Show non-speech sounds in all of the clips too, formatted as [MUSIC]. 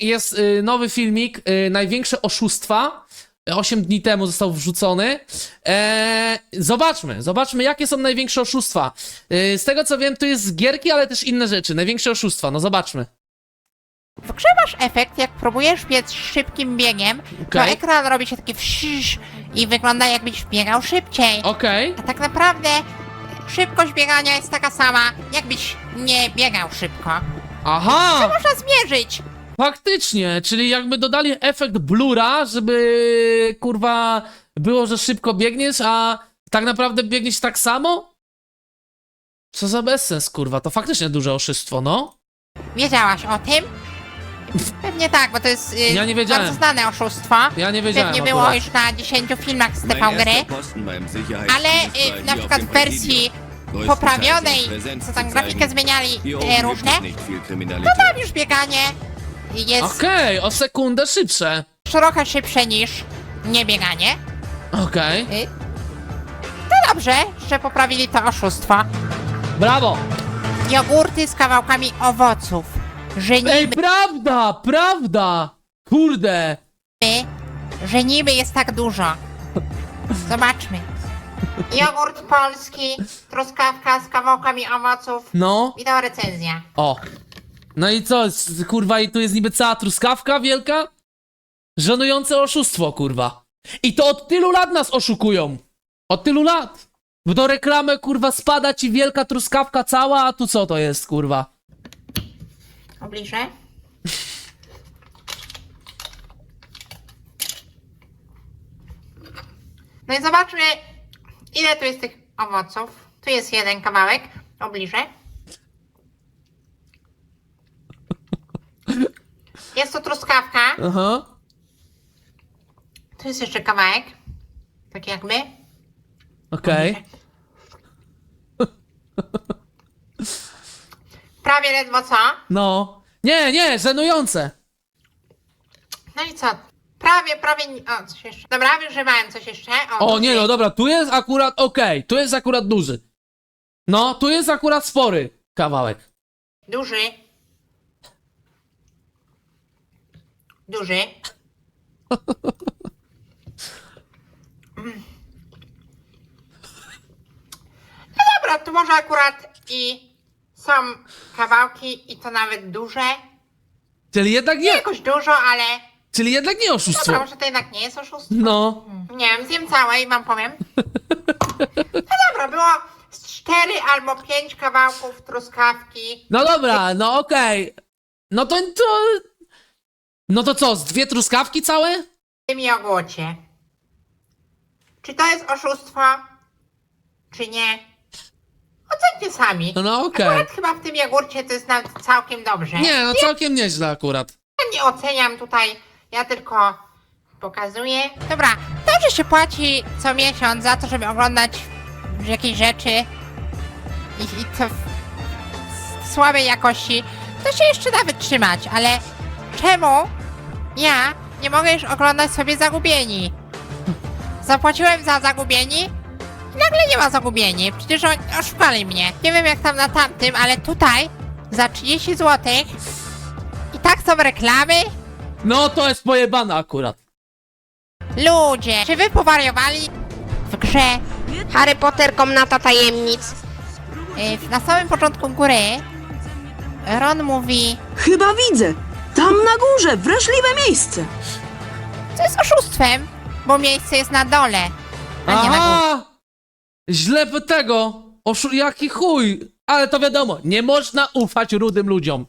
jest y, nowy filmik, y, największe oszustwa. 8 dni temu został wrzucony. Eee, zobaczmy, zobaczmy, jakie są największe oszustwa. Y, z tego co wiem, to jest z gierki, ale też inne rzeczy. Największe oszustwa, no zobaczmy. W grze masz efekt, jak próbujesz biec szybkim biegiem, to ekran robi się taki wsisz i wygląda jakbyś biegał szybciej. Okej. A tak naprawdę szybkość biegania jest taka sama, jakbyś nie biegał szybko. Aha! Można zmierzyć. Faktycznie, czyli jakby dodali efekt blura, żeby kurwa było, że szybko biegniesz, a tak naprawdę biegniesz tak samo? Co za bezsens, kurwa, to faktycznie duże oszustwo, no. Wiedziałaś o tym? Pewnie tak, bo to jest y, Ja nie wiedziałem. bardzo znane oszustwo. Ja nie wiedziałem Pewnie było akurat. już na 10 filmach z TV gry. Ale y, na przykład w wersji poprawionej, co tam grafikę zmieniali te gibt różne, Kriminalität. tam już bieganie jest Okej, o sekundę szybsze. trochę szybsze niż niebieganie. Okej. Y, To dobrze, że poprawili to oszustwo. Brawo! Jogurty z kawałkami owoców. Ej, prawda, prawda! Kurde! że niby jest tak dużo. Zobaczmy. Jogurt polski, truskawka z kawałkami owoców. No, Wideo recenzja. o. No i co, kurwa, i tu jest niby cała truskawka wielka? Żenujące oszustwo, kurwa. I to od tylu lat nas oszukują. Od tylu lat. Bo do reklamy, kurwa, spada ci wielka truskawka cała, a tu co to jest, kurwa? Obliżę. No i zobaczmy, ile tu jest tych owoców. Tu jest jeden kawałek. Obliżę. Jest tu truskawka. Aha. Tu jest jeszcze kawałek. Tak jakby. Okej. [LAUGHS] Prawie ledwo co. No. Nie, nie, żenujące. No i co? Prawie, prawie. ni- O, coś jeszcze. Dobra, wyżywałem coś jeszcze. O, O, nie, no dobra, tu jest akurat okej, tu jest akurat duży. No, tu jest akurat spory kawałek. Duży. Duży. No dobra, tu może akurat i są kawałki i to nawet duże. Czyli jednak Nie nie, jakoś dużo, ale czyli jednak nie oszustwo. dobra, może to jednak nie jest oszustwo. No. Nie wiem, zjem całe i wam powiem. No dobra, było z cztery albo pięć kawałków truskawki. No dobra, no okej. No to, to... No to co, z dwie truskawki całe? w tym jogurcie. Czy to jest oszustwo, czy nie? Ocencie sami. No, no okej. Akurat chyba w tym jogurcie to jest nawet całkiem dobrze. Nie, no całkiem nieźle akurat. Ja nie oceniam tutaj, ja tylko pokazuję. Dobra, to, że się płaci co miesiąc za to, żeby oglądać jakieś rzeczy i, i to w, w słabej jakości, to się jeszcze da wytrzymać, ale czemu ja nie mogę już oglądać sobie Zagubieni? Zapłaciłem za Zagubieni i nagle nie ma Zagubieni. Przecież oni oszukali mnie. Nie wiem jak tam na tamtym, ale tutaj za 30 zł i tak są reklamy? No to jest pojebane akurat. Ludzie, czy wy powariowali? W grze Harry Potter Komnata Tajemnic y, na samym początku gry Ron mówi Chyba widzę. Tam na górze, wrażliwe miejsce. co jest oszustwem, bo miejsce jest na dole, a nie na górze. Aha! Źle by tego. Oszu... Jaki chuj. Ale to wiadomo, nie można ufać rudym ludziom.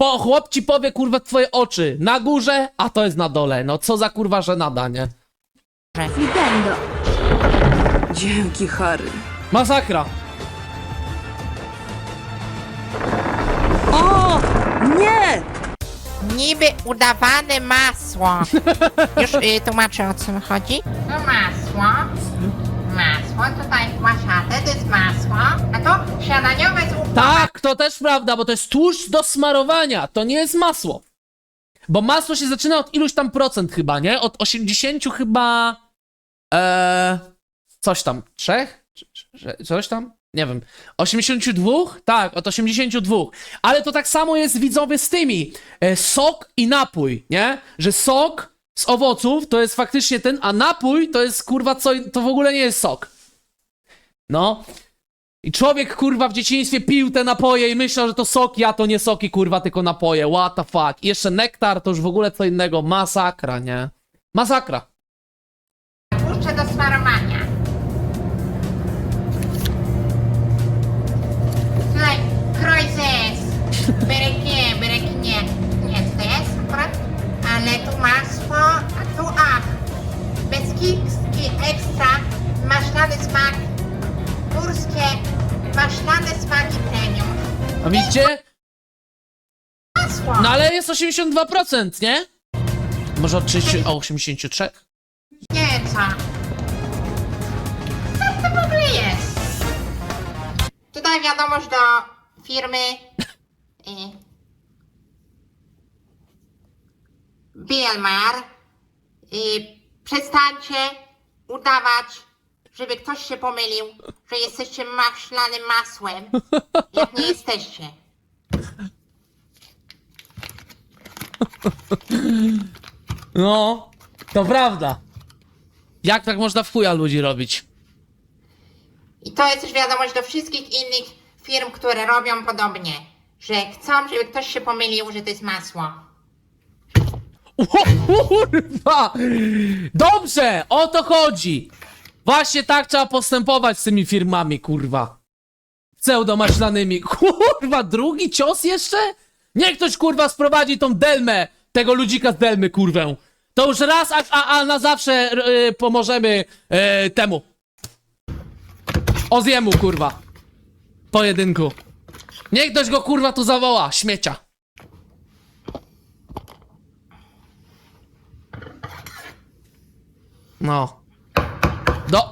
Po chłop ci powie kurwa twoje oczy na górze, a to jest na dole. No co za kurwa żenada, nie? Nintendo. Dzięki, Harry. Masakra. O! Nie! Niby udawane masło. [LAUGHS] Już y, tłumaczę o co chodzi. To masło. Masło, tutaj łasiate, to jest masło. A to śniadaniowe z upałem. Tak, to też prawda, bo to jest tłuszcz do smarowania, to nie jest masło. Bo masło się zaczyna od iluś tam procent chyba, nie? Od 80 chyba... Eee, coś tam, trzech? Czy- czy- Coś tam? Nie wiem, 82? Tak, od 82. Ale to tak samo jest widzowie z tymi. E, sok i napój, nie? Że sok z owoców to jest faktycznie ten, a napój to jest kurwa co, to w ogóle nie jest sok. No. I człowiek kurwa w dzieciństwie pił te napoje i myślał, że to soki, a to nie soki kurwa, tylko napoje. What the fuck. I jeszcze nektar to już w ogóle co innego. Masakra, nie? Masakra. tłuszcze do smarowania. Berekinie. Nie, co to jest akurat? Ale tu masło, a tu a. Bezkicki ekstra, maślany smak, górskie, maślane smaki premium. A widzicie? Masło! No ale jest 82%, nie? Może od 30, o 83? Nie, co? Co to w ogóle jest? Tutaj wiadomość do firmy y, Bielmar. Y, przestańcie udawać, żeby ktoś się pomylił, że jesteście maślanym masłem, jak nie jesteście. No, to prawda. Jak tak można w chuja ludzi robić? I to jest też wiadomość do wszystkich innych firm, które robią podobnie, że chcą, żeby ktoś się pomylił, że to jest masło. [LAUGHS] O kurwa! Dobrze, o to chodzi. Właśnie tak trzeba postępować z tymi firmami, kurwa. Pseudomaślanymi. [LAUGHS] Kurwa, drugi cios jeszcze? Niech ktoś, kurwa, sprowadzi tą delmę, tego ludzika z delmy, kurwę. To już raz, a, a, a na zawsze y, pomożemy y, temu. Oziemu, kurwa. Pojedynku. Niech ktoś go, kurwa, tu zawoła, śmiecia. No. Do.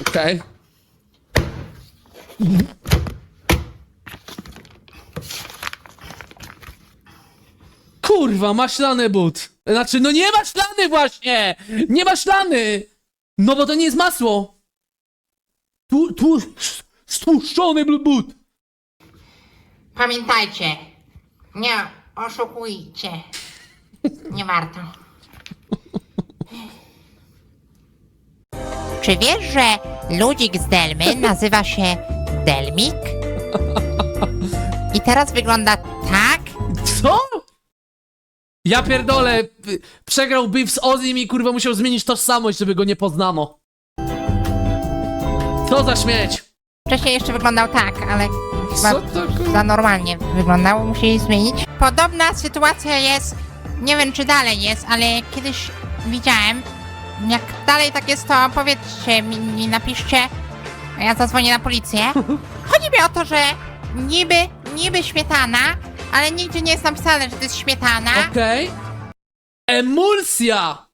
Okej. Kurwa, maślany but. Znaczy, no nie maślany właśnie! Nie maślany! No bo to nie jest masło. Tu, tu, stłuszczony but. Pamiętajcie, nie oszukujcie. Nie warto. Czy wiesz, że ludzik z Delmy [LAUGHS] nazywa się Delmik? I teraz wygląda tak? Co? Ja pierdolę, p- przegrał beef z Ozim i kurwa musiał zmienić tożsamość, żeby go nie poznano. Co za śmieć? Wcześniej jeszcze wyglądał tak, ale chyba Co to za normalnie wyglądał, musieli zmienić. Podobna sytuacja jest, nie wiem czy dalej jest, ale kiedyś widziałem. Jak dalej tak jest, to powiedzcie mi, mi napiszcie, a ja zadzwonię na policję. [LAUGHS] Chodzi mi o to, że niby, niby śmietana, ale nigdzie nie jest napisane, że to jest śmietana. Okej. Emulsja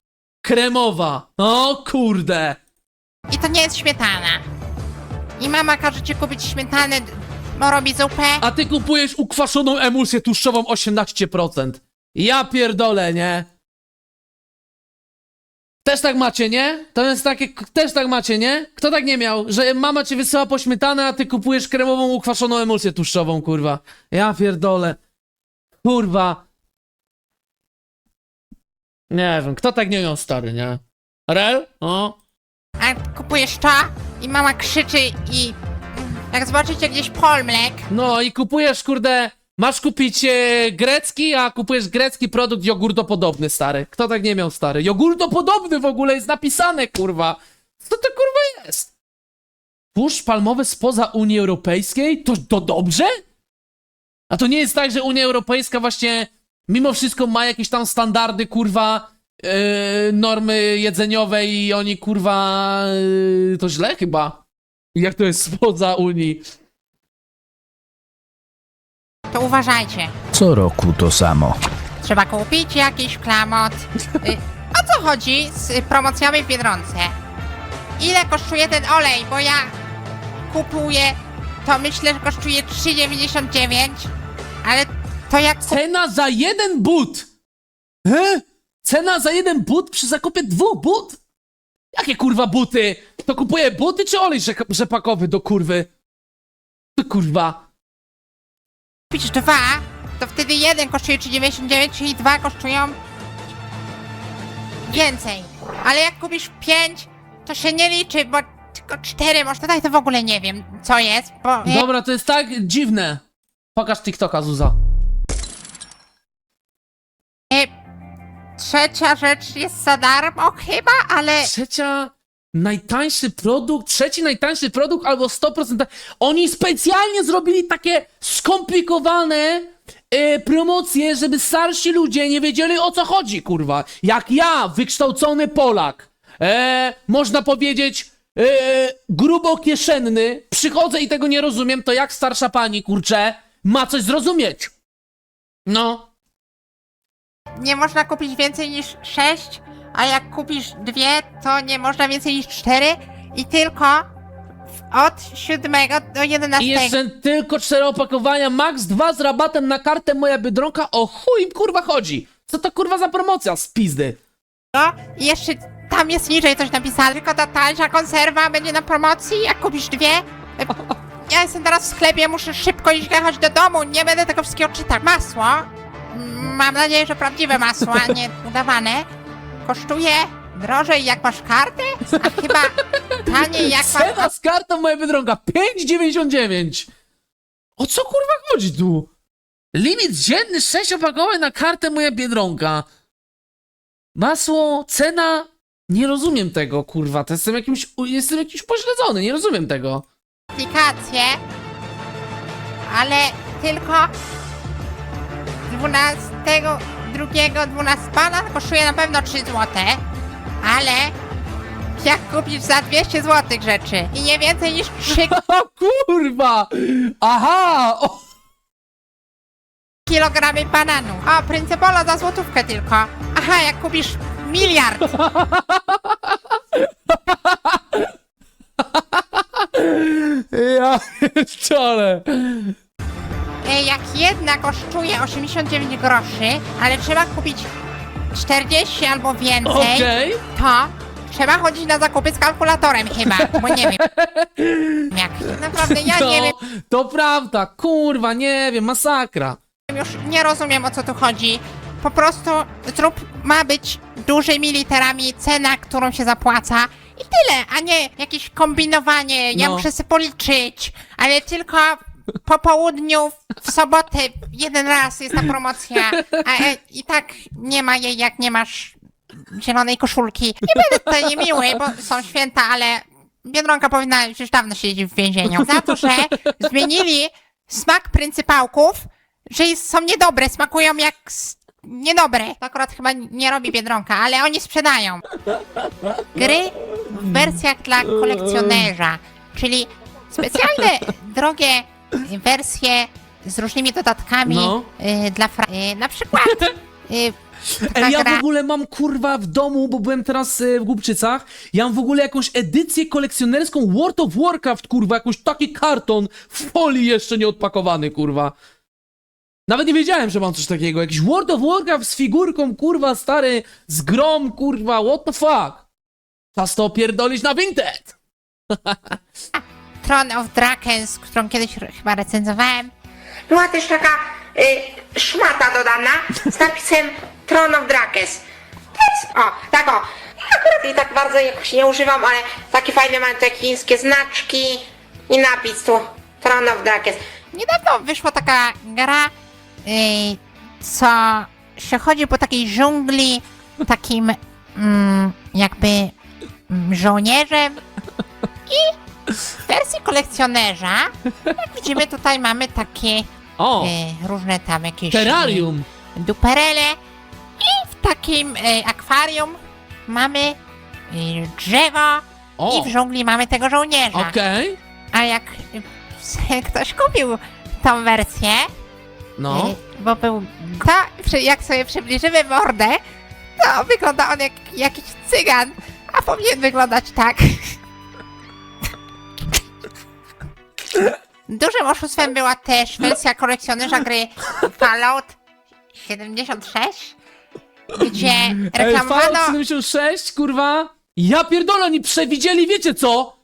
kremowa. O kurde. I to nie jest śmietana. I mama każe ci kupić śmietanę, bo robi zupę. A ty kupujesz ukwaszoną emulsję tłuszczową 18%. Ja pierdolę, nie? Też tak macie, nie? To jest takie, też tak macie, nie? Kto tak nie miał? Że mama cię wysyła po śmietanę, a ty kupujesz kremową, ukwaszoną emulsję tłuszczową, kurwa. Ja pierdolę. Kurwa. Nie wiem, kto tak nie miał, stary, nie? Rel? O. A kupujesz to i mama krzyczy i jak zobaczycie gdzieś polmlek, No i kupujesz, kurde, masz kupić e, grecki, a kupujesz grecki produkt jogurtopodobny, stary. Kto tak nie miał, stary? Jogurtopodobny w ogóle jest napisane, kurwa. Co to kurwa jest? Tłuszcz palmowy spoza Unii Europejskiej? To, to dobrze? A to nie jest tak, że Unia Europejska właśnie mimo wszystko ma jakieś tam standardy, kurwa, e, normy jedzeniowe i oni, kurwa, e, to źle chyba. Jak to jest spoza Unii? To uważajcie. Co roku to samo. Trzeba kupić jakiś klamot. Y, o co chodzi z promocjami w Biedronce? Ile kosztuje ten olej? Bo ja kupuję, to myślę, że kosztuje 3,99, ale to jak kup... Cena za jeden but! He? Cena za jeden but przy zakupie dwóch but? Jakie kurwa buty? To kupuje buty czy olej rzek- rzepakowy do kurwy? To kurwa. Kupisz dwa, to wtedy jeden kosztuje 3,99, czyli dwa kosztują więcej. Ale jak kupisz pięć, to się nie liczy, bo tylko cztery, może tutaj to w ogóle nie wiem, co jest, bo... Dobra, to jest tak dziwne. Pokaż TikToka, Zuza. E, trzecia rzecz jest za darmo chyba, ale... Trzecia najtańszy produkt, trzeci najtańszy produkt albo 100%. Oni specjalnie zrobili takie skomplikowane e, promocje, żeby starsi ludzie nie wiedzieli o co chodzi, kurwa. Jak ja, wykształcony Polak, e, można powiedzieć e, grubokieszenny, przychodzę i tego nie rozumiem, to jak starsza pani, kurczę, ma coś zrozumieć. No. nie można kupić więcej niż 6, a jak kupisz dwie, to nie można więcej niż 4 i tylko od 7 do 11. I jeszcze tylko cztery opakowania, max dwa z rabatem na kartę moja Biedronka, o chuj im kurwa chodzi. Co to kurwa za promocja z pizdy? I jeszcze tam jest niżej coś napisane, tylko ta tańsza konserwa będzie na promocji, jak kupisz dwie. [LAUGHS] Ja jestem teraz w sklepie, muszę szybko iść jechać do domu, nie będę tego wszystkiego czytać. Masło, mm, mam nadzieję, że prawdziwe masło, a nie [LAUGHS] udawane, kosztuje drożej jak masz kartę, a chyba taniej jak masz... Cena z kartą moja Biedronka, 5,99. O co kurwa chodzi tu? Limit dzienny 6 opakowań na kartę moja Biedronka. Masło, cena... Nie rozumiem tego, kurwa. To jestem jakimś, jestem jakiś pośledzony, nie rozumiem tego. aplikację, ale tylko 12, drugiego 12 pana kosztuje na pewno 3 złote, ale jak kupisz za 200 złotych rzeczy i nie więcej niż 3 [LAUGHS] O kurwa! Aha! O, kilogramy bananu. O, Principolo za złotówkę tylko. Aha, jak kupisz miliard, [LAUGHS] ja czole. E, jak jedna kosztuje 89 groszy, ale trzeba kupić 40 albo więcej, Okej. to trzeba chodzić na zakupy z kalkulatorem chyba, bo nie wiem. [LAUGHS] Jak? Naprawdę ja nie wiem, To prawda, kurwa, nie wiem, masakra. już nie rozumiem o co tu chodzi. Po prostu zrób ma być dużymi literami cena, którą się zapłaca i tyle, a nie jakieś kombinowanie. Ja No. muszę sobie policzyć, ale tylko po południu w sobotę jeden raz jest ta promocja, a e, i tak nie ma jej jak nie masz zielonej koszulki. Nie będę tutaj niemiły, bo są święta, ale Biedronka powinna już dawno siedzieć w więzieniu. Za to, że zmienili smak pryncypałków, że są niedobre, smakują jak niedobre. To akurat chyba nie robi Biedronka, ale oni sprzedają. Gry w wersjach dla kolekcjonerza, czyli specjalne, drogie wersje z różnymi dodatkami No. y, dla fra- y, na przykład [LAUGHS] y, taka Ej, ja gra- w ogóle mam kurwa w domu, bo byłem teraz e, w Głubczycach. Ja mam w ogóle jakąś edycję kolekcjonerską World of Warcraft, kurwa, jakiś taki karton w folii jeszcze nie odpakowany, kurwa. Nawet nie wiedziałem, że mam coś takiego. Jakiś World of Warcraft z figurką, kurwa, stary, z grom, kurwa, what the fuck? Czas to opierdolić na Vinted! [LAUGHS] Throne of Drakens, którą kiedyś chyba recenzowałem. Była też taka y, szmata dodana z napisem Throne of Drakens. To jest, o, tak o. Ja akurat jej tak bardzo jakoś nie używam, ale takie fajne mam te chińskie znaczki i napis tu Throne of Drakens. Niedawno wyszła taka gra, y, co się chodzi po takiej dżungli, takim mm, jakby mm, żołnierzem w wersji kolekcjonerza, jak widzimy, tutaj mamy takie O, e, różne tam jakieś terrarium! e, duperele i w takim e, akwarium mamy e, drzewo O, i w dżungli mamy tego żołnierza. okej. A jak e, [LAUGHS] ktoś kupił tą wersję, No. e, bo był przy- jak sobie przybliżymy mordę, to wygląda on jak jakiś cygan, a powinien wyglądać tak. Dużym oszustwem była też wersja kolekcjonerza gry Fallout 76, gdzie Ej, reklamowano... Fallout 76, kurwa, Ja pierdolę, oni przewidzieli, wiecie co?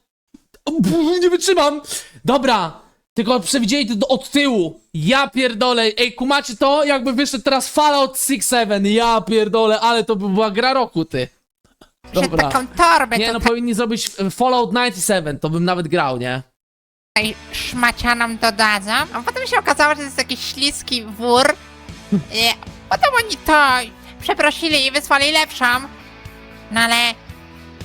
Nie wytrzymam. Dobra, tylko przewidzieli to do- od tyłu. Ja pierdolę. Ej, kumacie to? Jakby wyszedł teraz Fallout 6-7. Ja pierdolę, ale to by była gra roku, ty. Że Dobra. taką torbę Nie, no tutaj powinni zrobić e, Fallout 97, to bym nawet grał, nie? Szmacianom dodadzą, a potem się okazało, że to jest jakiś śliski wór. [LAUGHS] I potem oni to przeprosili i wysłali lepszą. No ale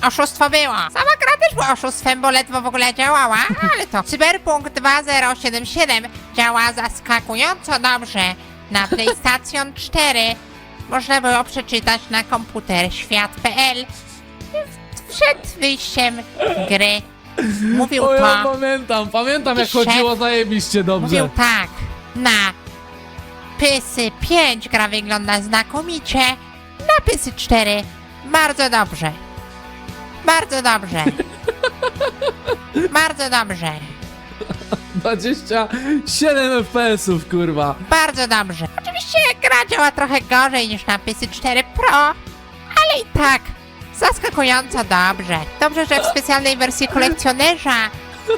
oszustwo było. Sama gra też była oszustwem, bo ledwo w ogóle działała, [LAUGHS] ale to Cyberpunk 2077 działa zaskakująco dobrze na PlayStation [LAUGHS] 4. Można było przeczytać na komputer świat.pl przed wyjściem gry. Mówił O, ja to. pamiętam, pamiętam jak Szef chodziło zajebiście dobrze. Mówił tak. Na Pysy 5 gra wygląda znakomicie. Na Pysy 4 bardzo dobrze. Bardzo dobrze. [LAUGHS] bardzo dobrze. 27 FPS-ów, kurwa. Bardzo dobrze. Oczywiście gra działa trochę gorzej niż na Pysy 4 Pro, ale i tak zaskakująco dobrze. Dobrze, że w specjalnej wersji kolekcjonerza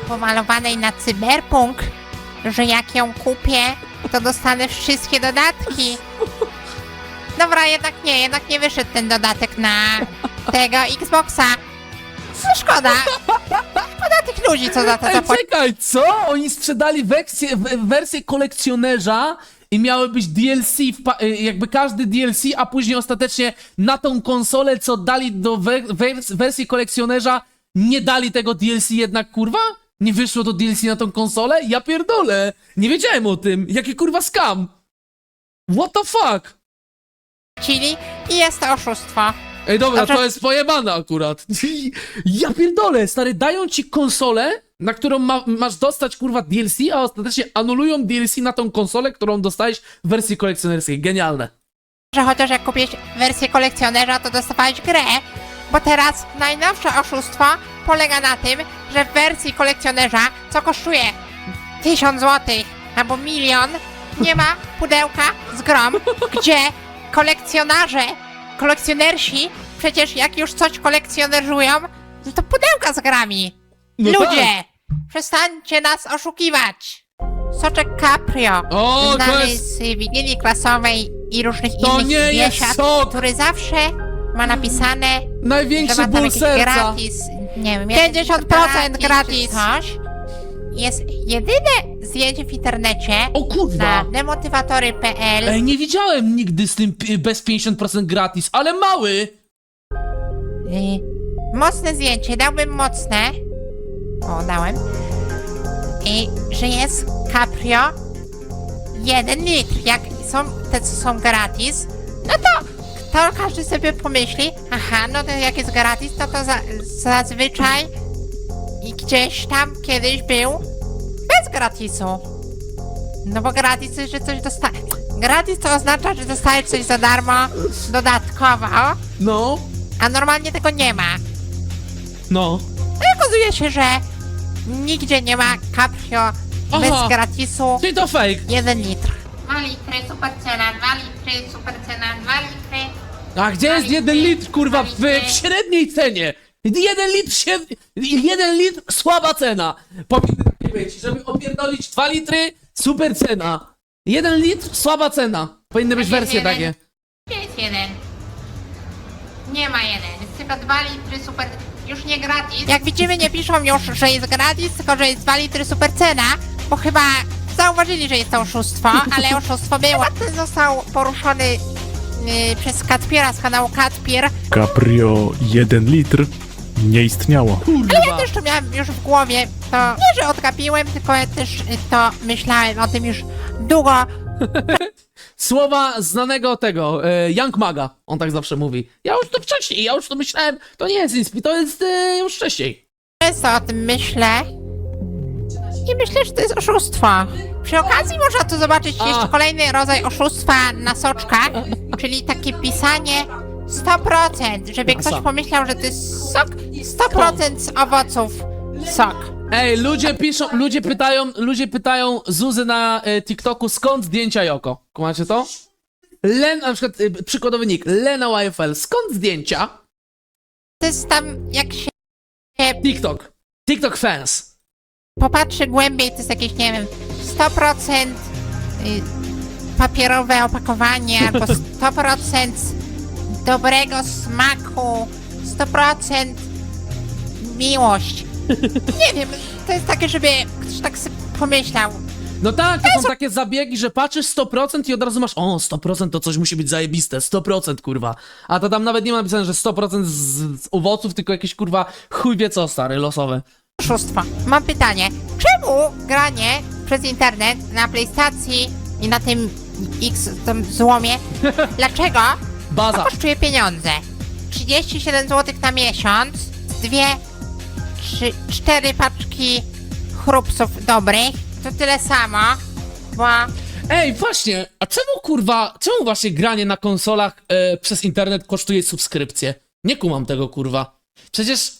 pomalowanej na cyberpunk, że jak ją kupię, to dostanę wszystkie dodatki. Dobra, jednak nie, jednak nie wyszedł ten dodatek na tego Xboxa. No szkoda. Szkoda tych ludzi, co za to Ej, zapłacili. czekaj, co? Oni sprzedali w- wersję kolekcjonerza i miały być DLC, y, jakby każdy DLC, a później ostatecznie na tą konsolę, co dali do we- wers- wersji kolekcjonerza, nie dali tego DLC jednak, kurwa? Nie wyszło to DLC na tą konsolę? Ja pierdolę! Nie wiedziałem o tym! Jaki kurwa skam! What the fuck? i jest to oszustwo. Ej, dobra, Dobrze. to jest pojebane akurat. [LAUGHS] Ja pierdolę, stary, dają ci konsolę, na którą ma, masz dostać, kurwa, DLC, a ostatecznie anulują DLC na tą konsolę, którą dostałeś w wersji kolekcjonerskiej. Genialne. że chociaż jak kupiłeś wersję kolekcjonerza, to dostawałeś grę, bo teraz najnowsze oszustwo polega na tym, że w wersji kolekcjonerza, co kosztuje 1000 zł albo milion, nie ma pudełka z grom, [LAUGHS] gdzie kolekcjonarze, kolekcjonersi, przecież jak już coś kolekcjonerują, no to pudełka z grami. No Ludzie, tak. przestańcie nas oszukiwać. Soczek Caprio, O, to znany jest- z Wigilii Klasowej i różnych To innych nie jest biesiad, sok! który zawsze ma napisane, że Największy ma tam ból serca. gratis, nie wiem, 50% gratis, coś. Jest jedyne zdjęcie w internecie O na kurwa. demotywatory.pl Ej, nie widziałem nigdy z tym pi- bez 50% gratis, ale mały. y, mocne zdjęcie, dałbym mocne, o dałem, i że jest Caprio 1 litr, jak są te co są gratis, no to, to każdy sobie pomyśli, aha, no to jak jest gratis, to to za, zazwyczaj i gdzieś tam kiedyś był bez gratisu. No bo gratis to, że coś dostaje. Gratis to oznacza, że dostajesz coś za darmo dodatkowo, No, a normalnie tego nie ma. no. No i okazuje się, że nigdzie nie ma Caprio bez Aha. gratisu. Czyli to fake. 1 litr. 2 litry, super cena, 2 litry, super cena, 2 litry. A gdzie jest jeden litr, kurwa, w, w średniej cenie? Jeden litr, śred... jeden litr, słaba cena. Powinny takie być, żeby opierdolić dwa litry, super cena. Jeden litr, słaba cena. Powinny być jest wersje jeden. takie. Gdzie jest jeden? Nie ma jeden, jest tylko 2 litry super... Już nie gratis. Jak widzimy nie piszą już, że jest gratis, tylko że jest 2 litry super cena, bo chyba zauważyli, że jest to oszustwo, [LAUGHS] ale oszustwo było. Ten został poruszony yy, przez Katpiera z kanału Katpier. Caprio 1 litr nie istniało. Kurwa. Ja też to miałem już w głowie, to nie, że odgapiłem, tylko ja też y, to myślałem o tym już długo. [LAUGHS] Słowa znanego tego, e, Young Maga. On tak zawsze mówi. Ja już to wcześniej, ja już to myślałem. To nie jest Inspi, to jest e, już wcześniej. Często o tym myślę. I myślę, że to jest oszustwo. Przy okazji można tu zobaczyć A. jeszcze kolejny rodzaj oszustwa na soczkach, [LAUGHS] czyli takie pisanie 100%, żeby ktoś pomyślał, że to jest sok 100% z owoców sok. Ej, ludzie piszą, ludzie pytają, ludzie pytają Zuzy na e, TikToku, skąd zdjęcia Joko? Kumacie to? Len, na przykład, e, przykładowy nick, Lena YFL, skąd zdjęcia? to jest tam, jak się TikTok. TikTok fans. popatrzy głębiej, to jest jakieś, nie wiem, 100% y, papierowe opakowanie, albo [LAUGHS] 100% dobrego smaku, 100% miłość. Nie wiem, to jest takie, żeby ktoś tak sobie pomyślał. No tak, to są takie zabiegi, że patrzysz 100% i od razu masz, o, 100% to coś musi być zajebiste, 100% kurwa. A to tam nawet nie ma napisane, że 100% z, z owoców, tylko jakieś kurwa chuj wie co, stary, losowe. oszustwo. Mam pytanie, czemu granie przez internet na PlayStacji i na tym X, tym złomie, [LAUGHS] dlaczego Baza. kosztuje pieniądze? 37 zł na miesiąc, dwie, trzy, cztery paczki chrupsów dobrych, to tyle samo, bo Ej, właśnie, a czemu kurwa, czemu właśnie granie na konsolach e, przez internet kosztuje subskrypcję? Nie kumam tego kurwa. Przecież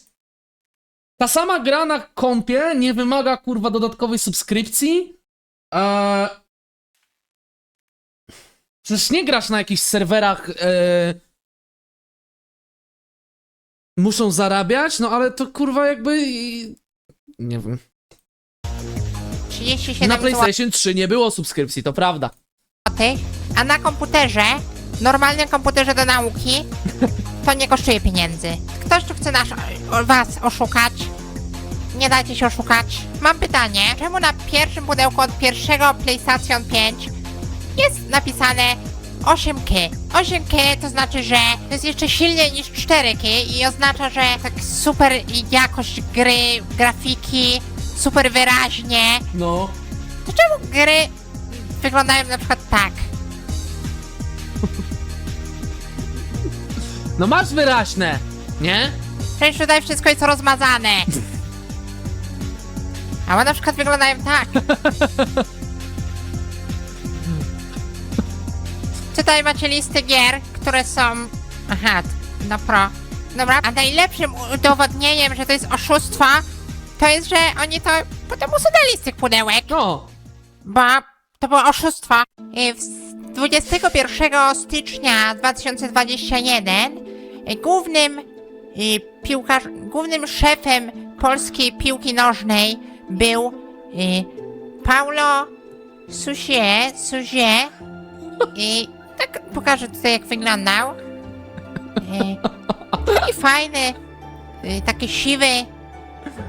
ta sama gra na kompie nie wymaga kurwa dodatkowej subskrypcji. Eee, przecież nie grasz na jakichś serwerach. E, muszą zarabiać, no ale to kurwa jakby. i- Nie wiem. 37 Na. PlayStation 3 nie było subskrypcji, to prawda. a na komputerze, normalnym komputerze do nauki, to nie kosztuje pieniędzy. Ktoś tu chce nas, o, was oszukać, nie dajcie się oszukać. Mam pytanie, czemu na pierwszym pudełku od pierwszego PlayStation 5 jest napisane 8K? 8K to znaczy, że to jest jeszcze silniej niż 4K i oznacza, że tak super jakość gry, grafiki, super wyraźnie. No. To czemu gry wyglądają na przykład tak? [LAUGHS] No masz wyraźne, nie? Przecież tutaj wszystko jest rozmazane. [LAUGHS] A one na przykład wyglądają tak. [LAUGHS] Tutaj macie listy gier, które są... Aha, no pro. Dobra, a najlepszym udowodnieniem, że to jest oszustwo, to jest, że oni to potem usunęli z tych pudełek. No. bo to było oszustwo. I w- 21 stycznia 2021 y, głównym y, piłkarz, głównym szefem polskiej piłki nożnej był y, Paulo Suzie, Suzie i tak pokażę tutaj jak wyglądał. Y, Taki fajny, y, taki siwy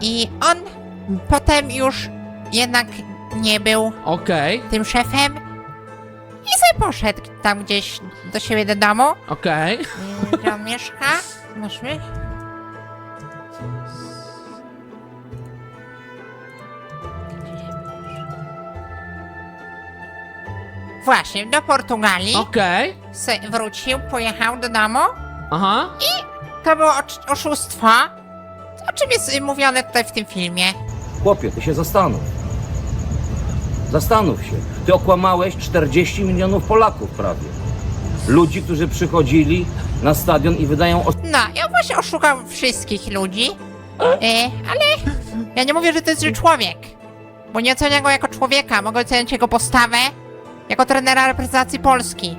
i on potem już jednak nie był Okej, tym szefem i sobie poszedł tam gdzieś do siebie do domu, okej. yy, gdzie on mieszka. Zobaczmy. Właśnie, do Portugalii Okej. se wrócił, pojechał do domu. Aha. To było ocz- oszustwo, o czym jest y, mówione tutaj w tym filmie. Chłopie, ty się zastanów. Zastanów się. Ty okłamałeś 40 milionów Polaków prawie. Ludzi, którzy przychodzili na stadion i wydają o No, ja właśnie oszukam wszystkich ludzi, e, ale ja nie mówię, że to jest zły człowiek, bo nie oceniam go jako człowieka, mogę oceniać jego postawę jako trenera reprezentacji Polski.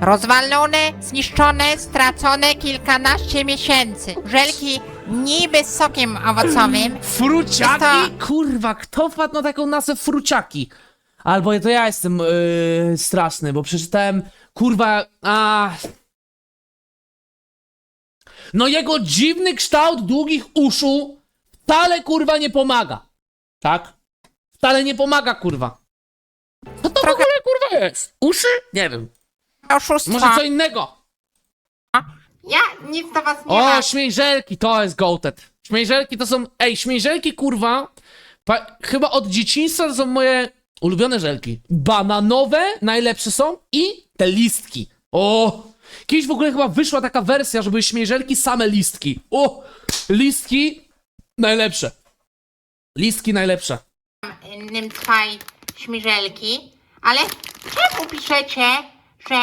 Rozwalone, zniszczone, stracone kilkanaście miesięcy. Żelki niby z sokiem owocowym. [CLEARS THROAT] Fruciaki? Jest Kurwa, kto wpadł na taką nazwę fruciaki? Albo to ja jestem yy, straszny, bo przeczytałem, kurwa, a... No jego dziwny kształt długich uszu wcale, kurwa, nie pomaga. Tak? Wcale nie pomaga, kurwa. Co to w Trochę- ogóle, kurwa, jest? Uszy? Nie wiem. Może co innego? Ja nic do was nie O, mam. śmiejżelki, to jest goated. Śmiejżelki to są, ej, śmiejżelki, kurwa, pa, chyba od dzieciństwa to są moje ulubione żelki. Bananowe najlepsze są i te listki. O, kiedyś w ogóle chyba wyszła taka wersja, że były śmiejżelki same listki. O, listki najlepsze. Listki najlepsze. innym twaj śmiżelki, ale czemu piszecie, że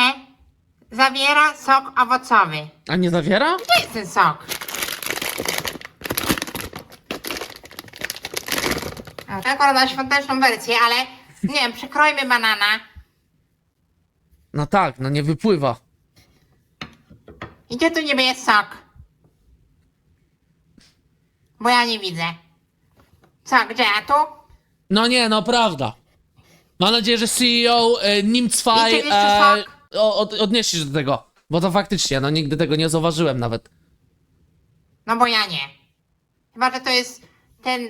zawiera sok owocowy? A nie zawiera? Gdzie jest ten sok? To akurat na świąteczną wersję, ale nie wiem, przekrojmy banana. No tak, no nie wypływa. I gdzie tu niby jest sok? Bo ja nie widzę. Co, gdzie, a tu? No nie, no prawda. Mam nadzieję, że CEO e, Wiecie, jeszcze e, o- od, odniesie się do tego. Bo to faktycznie, no nigdy tego nie zauważyłem nawet. No bo ja nie. Chyba, że to jest ten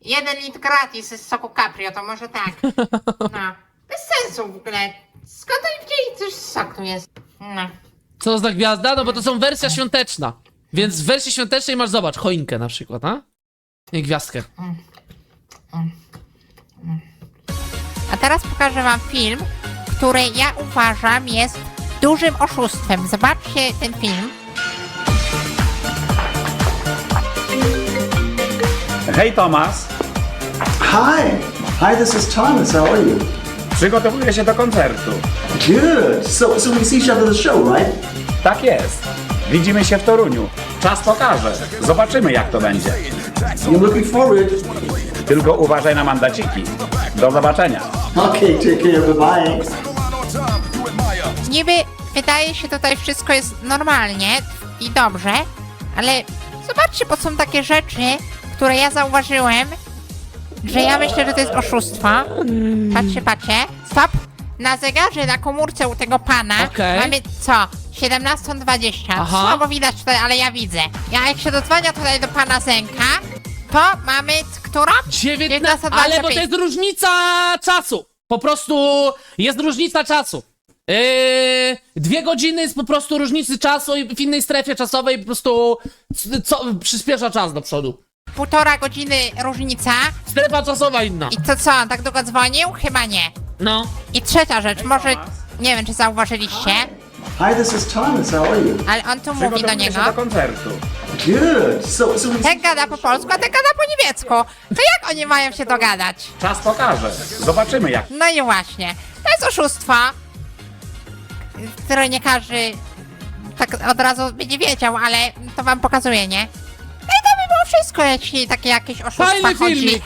jeden litr gratis z soku Caprio, to może tak. [LAUGHS] No. Bez sensu w ogóle. Skąd oni wzięli coś z soku jest? No. Co za gwiazda? No bo to są wersja świąteczna. Więc w wersji świątecznej masz, zobacz, choinkę na przykład, a? I gwiazdkę. A teraz pokażę wam film, który ja uważam jest dużym oszustwem. Zobaczcie ten film. Hej Tomas, Hi. Hi, this is Thomas. How are you? przygotowuję się do koncertu. Good. So, so we see each other at the show, right? Tak jest. Widzimy się w Toruniu. Czas pokaże. Zobaczymy jak to będzie. I'm looking forward. Tylko uważaj na mandaciki. Do zobaczenia. Okay, take care. Bye bye. Niby wydaje się tutaj wszystko jest normalnie i dobrze, ale zobaczcie, bo są takie rzeczy, które ja zauważyłem, że ja myślę, że to jest oszustwo. Patrzcie, patrzcie. Stop. Na zegarze, na komórce u tego pana Okej. mamy co? 17.20. Aha. Słabo widać tutaj, ale ja widzę. Ja jak się dodzwania tutaj do pana Zenka, to mamy którą? 19, ale bo to jest różnica czasu. Po prostu jest różnica czasu. Yy, dwie godziny jest po prostu różnicy czasu i w innej strefie czasowej po prostu c- co, przyspiesza czas do przodu. Półtora godziny różnica. Strefa czasowa inna. I to co, on tak długo dzwonił? Chyba nie. No. I trzecia rzecz, może nie wiem czy zauważyliście, Hi, this is Thomas. How are you? ale on tu mówi do Przygotowuję niego. się do koncertu. Good. So, so we Ten gada po polsku, a ten gada po niemiecku. To jak oni mają się dogadać? Czas pokaże. Zobaczymy jak. No i właśnie. To jest oszustwo, które nie każdy tak od razu będzie wiedział, ale to wam pokazuje, nie? No i to by było wszystko, jeśli takie jakieś oszustwa Fajny chodzi filmik.